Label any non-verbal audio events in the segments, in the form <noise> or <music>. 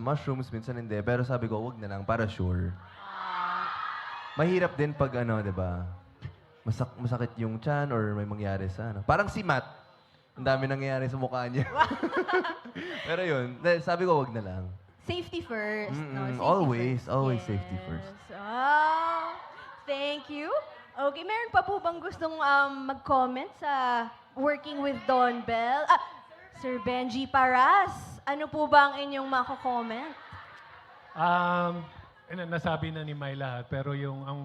sa mushrooms, minsan hindi. Pero sabi ko, wag na lang, para sure. Mahirap din pag ano, di ba? Masak masakit yung chan or may mangyari sa ano. Parang si Matt. Ang dami nangyayari sa mukha niya. <laughs> Pero yun, dahil sabi ko, wag na lang. Safety first. no? Mm-mm, Safety always, first. always safety first. Ah, thank you. Okay, meron pa po bang gustong um, mag-comment sa working with Don Bell? Ah, Sir Benji Paras, ano po ba ang inyong mako-comment? Um, na- nasabi na ni May lahat, pero yung ang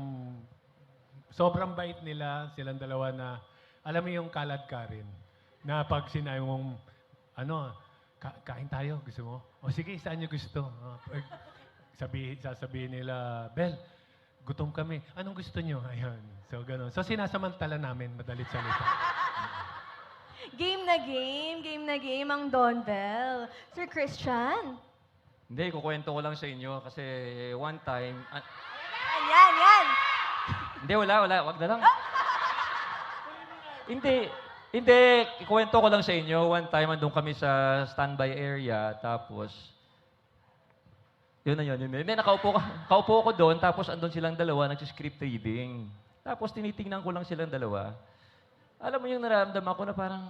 sobrang bait nila, silang dalawa na, alam mo yung kalad ka rin, na pag sinabi mong, ano, ka- kain tayo, gusto mo? O sige, saan niyo gusto? Ah, pag sabi, sasabihin nila, Bel, gutom kami. Anong gusto niyo? Ayun. So, ganun. So, sinasamantala namin, madalit salita. Game na game, game na game ang Don Bell. Sir Christian? Hindi, kukwento ko lang sa inyo kasi one time... ah, Yan, yan, yan. hindi, wala, wala. Wag na lang. hindi, hindi. Kukwento ko lang sa inyo. One time, andun kami sa standby area. Tapos, yun na yun. yun na. Hindi, nakaupo, ka- kaupo ko doon. Tapos, andun silang dalawa, nagsiscript reading. Tapos, tinitingnan ko lang silang dalawa. Alam mo yung nararamdaman ko na parang,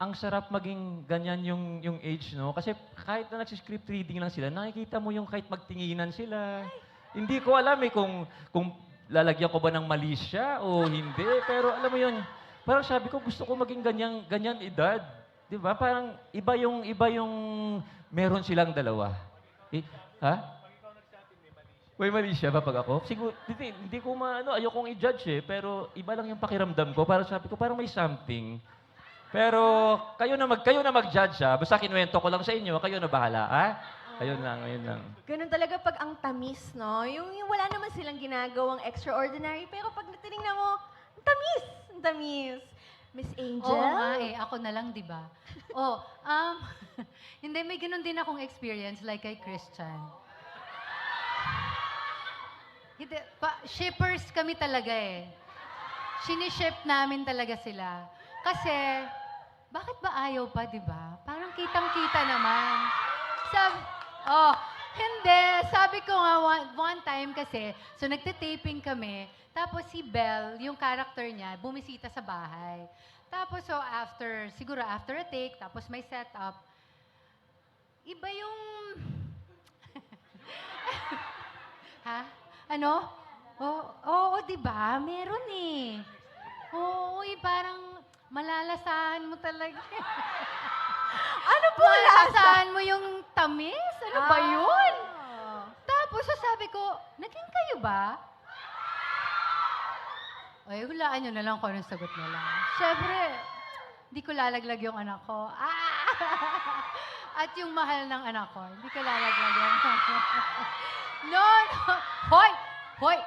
ang sarap maging ganyan yung, yung age, no? Kasi kahit na nagsiscript reading lang sila, nakikita mo yung kahit magtinginan sila. Hindi ko alam eh kung, kung lalagyan ko ba ng mali siya o hindi. Pero alam mo yun, parang sabi ko gusto ko maging ganyan, ganyan edad. Di ba? Parang iba yung, iba yung meron silang dalawa. Eh, ha? May mali siya ba pag ako? Siguro, hindi, hindi ko maano, ayokong i-judge eh, pero iba lang yung pakiramdam ko. Para sabi ko, parang may something. Pero kayo na mag kayo na mag-judge ha. Basta kinuwento ko lang sa inyo, kayo na bahala, ha? Ayun lang, ayun lang. Ganun talaga pag ang tamis, no? Yung, yung wala naman silang ginagawang extraordinary, pero pag natinignan mo, ang tamis! Ang tamis! Miss Angel? Oo nga eh, ako na lang, di ba? oh, um, <laughs> hindi, may ganun din akong experience like kay Christian. Hindi, pa, shippers kami talaga eh. Siniship namin talaga sila. Kasi, bakit ba ayaw pa, di ba? Parang kitang-kita naman. Sabi, oh, hindi. Sabi ko nga, one, one time kasi, so nagte-taping kami, tapos si Belle, yung character niya, bumisita sa bahay. Tapos, so after, siguro after a take, tapos may setup, iba yung... <laughs> ha? Ano? Oo, oh, oh, di ba? Meron eh. Oo, eh, parang malalasahan mo talaga. <laughs> Ano po malalasahan mo yung tamis? Ano ba yun? Ah. Tapos so sabi ko, naging kayo ba? Ay, hulaan nyo na lang kung anong sagot nila. Siyempre, hindi ko lalaglag yung anak ko. Ah! <laughs> At yung mahal ng anak ko, hindi ko lalaglag <laughs> yung anak ko. no, no. Hoy! Hoy!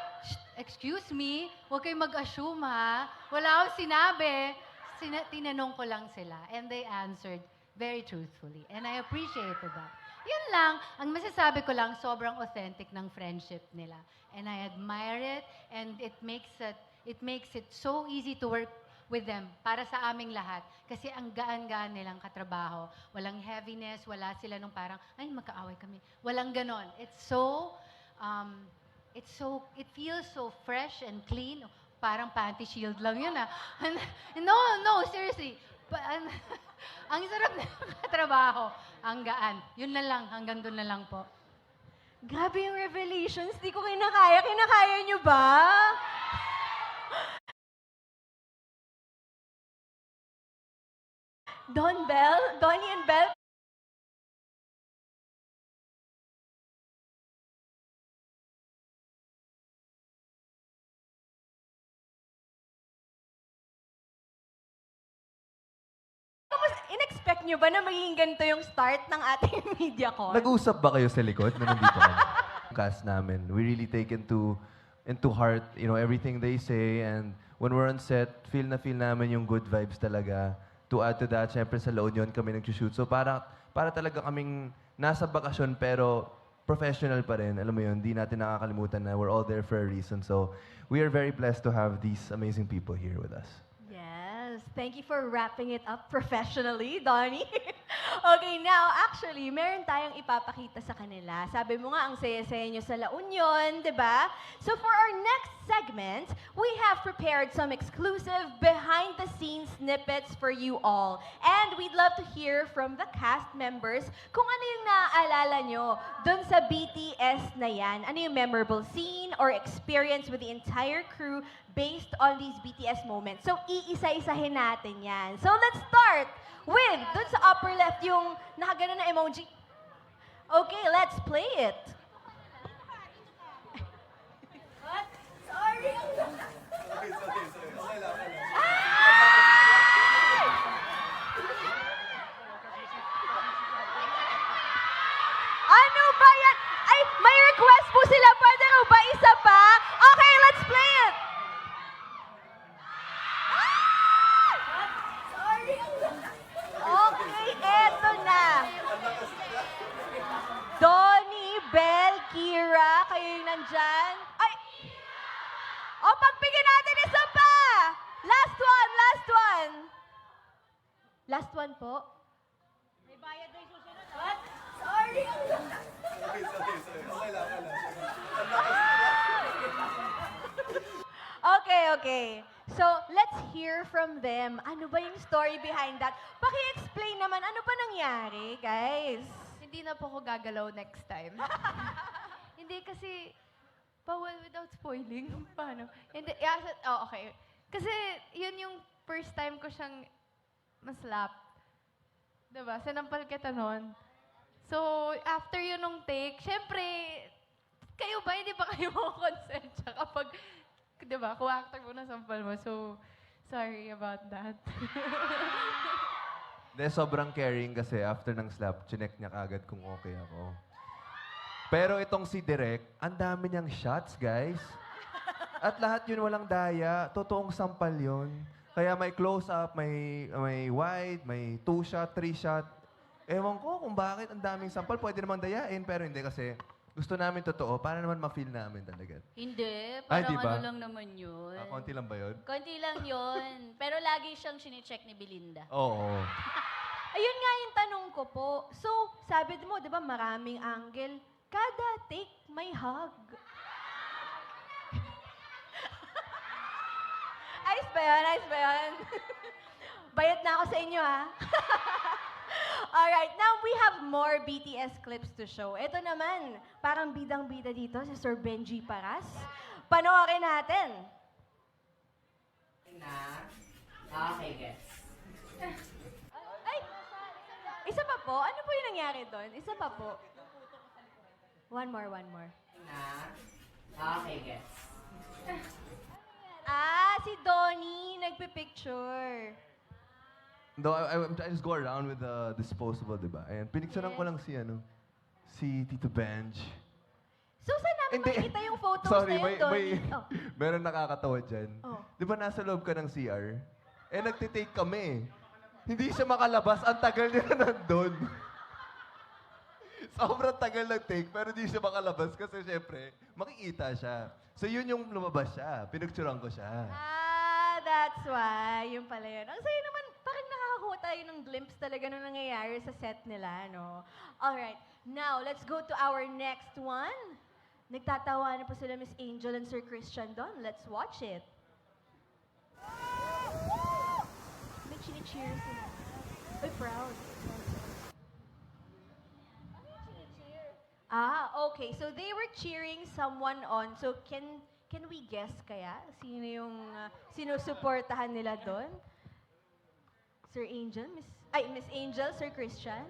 Excuse me, huwag kayong mag-assume ha. Wala akong sinabi. Sina- tinanong ko lang sila. And they answered very truthfully. And I appreciated that. Yun lang, ang masasabi ko lang, sobrang authentic ng friendship nila. And I admire it, and it makes it, it makes it so easy to work with them para sa aming lahat. Kasi ang gaan-gaan nilang katrabaho. Walang heaviness, wala sila nung parang, ay, magkaaway kami. Walang ganon. It's so, um, it's so, it feels so fresh and clean. Parang panty shield lang yun ah. <laughs> no, no, seriously. An- <laughs> ang sarap ng <laughs> katrabaho. Ang gaan. Yun na lang, hanggang doon na lang po. Grabe yung revelations. Di ko kinakaya. Kinakaya nyo ba? Don Bell? Donnie and Bell? In-expect nyo ba na magiging ganito yung start ng ating <laughs> media ko? Nag-usap ba kayo sa likod na nandito kami? <laughs> cast namin. We really take into into heart, you know, everything they say and when we're on set, feel na feel namin yung good vibes talaga. To add to that, syempre sa La Union kami nag-shoot. So para para talaga kaming nasa bakasyon pero professional pa rin. Alam mo yun, di natin nakakalimutan na we're all there for a reason. So we are very blessed to have these amazing people here with us. Thank you for wrapping it up professionally, Donnie. <laughs> Okay, now, actually, meron tayong ipapakita sa kanila. Sabi mo nga, ang saya-saya nyo sa La Union, di ba? So for our next segment, we have prepared some exclusive behind-the-scenes snippets for you all. And we'd love to hear from the cast members kung ano yung naaalala nyo dun sa BTS na yan. Ano yung memorable scene or experience with the entire crew based on these BTS moments. So, iisa-isahin natin yan. So, let's start with, dun sa upper left, yung nakagano na emoji. Okay, let's play it. What? Sorry. Ano ba yan? Ay, may request po sila. Pwede raw ba isa pa? Okay, let's play it. Ah! Sorry. Okay, eto na. Donnie, Belle, Kira, kayo yung nandyan. Ay! O, pagbigyan natin isa pa! Last one, last one. Last one po. May bayad na yung susunod. What? Sorry. Okay, okay. So, let's hear from them. Ano ba yung story behind that? Paki-explain naman, ano pa nangyari, guys? Hindi na po ako gagalaw next time. <laughs> Hindi kasi, bawal without spoiling. <laughs> Paano? Hindi, yeah, oh, okay. Kasi yun yung first time ko siyang maslap. Diba? Sinampal kita nun. So, after yun nung take, syempre, kayo ba, hindi ba kayo <laughs> makakonsensya kapag, di ba, kung actor mo na sampal mo. So, sorry about that. <laughs> De, sobrang caring kasi after ng slap, chinek niya kagad kung okay ako. Pero itong si Direk, ang dami niyang shots, guys. At lahat yun walang daya. Totoong sampal yun. Kaya may close-up, may, may wide, may two-shot, three-shot. Ewan ko kung bakit ang daming sampal. Pwede namang dayain, pero hindi kasi gusto namin totoo para naman ma-feel namin talaga. Hindi, parang di ba? ano lang naman yun. Ah, konti lang ba yun? Konti lang yun. <laughs> Pero lagi siyang sinicheck ni Belinda. Oo. <laughs> Ayun nga yung tanong ko po. So, sabi mo, di ba, maraming angle. Kada take, may hug. Ayos ba yun? Ayos ba yun? <laughs> Bayat na ako sa inyo, ha? <laughs> Alright, now we have more BTS clips to show. Ito naman, parang bidang-bida dito si Sir Benji Paras. Panoorin natin. na okay guys Ay! Isa pa po? Ano po yung nangyari doon? Isa pa po. One more, one more. na okay guys Ah, si Donnie nagpipicture. No, I, I, I just go around with the disposable, di ba? Ayan, pinicturean ko lang si, ano, si Tito Benj. So, saan namin makikita yung photos Sorry, na yun, may, may, Donnie? Oh. <laughs> meron nakakatawa dyan. Oh. Di ba nasa loob ka ng CR? Eh, nagtitake kami. Hindi siya makalabas. Ang tagal niya nandun. <laughs> Sobrang tagal ng take, pero hindi siya makalabas kasi syempre, makikita siya. So yun yung lumabas siya. Pinagtsuran ko siya. Ah, that's why. Yung pala yun. Ang saya naman, parang nakakakuha tayo ng glimpse talaga nung nangyayari sa set nila, no? Alright, now, let's go to our next one. Nagtatawa na po sila Miss Angel and Sir Christian doon. Let's watch it. May chini-cheer sila. Uy, proud. Ah, okay. So they were cheering someone on. So can can we guess kaya sino yung uh, sinusuportahan nila doon? Sir Angel, Miss ay Miss Angel, Sir Christian?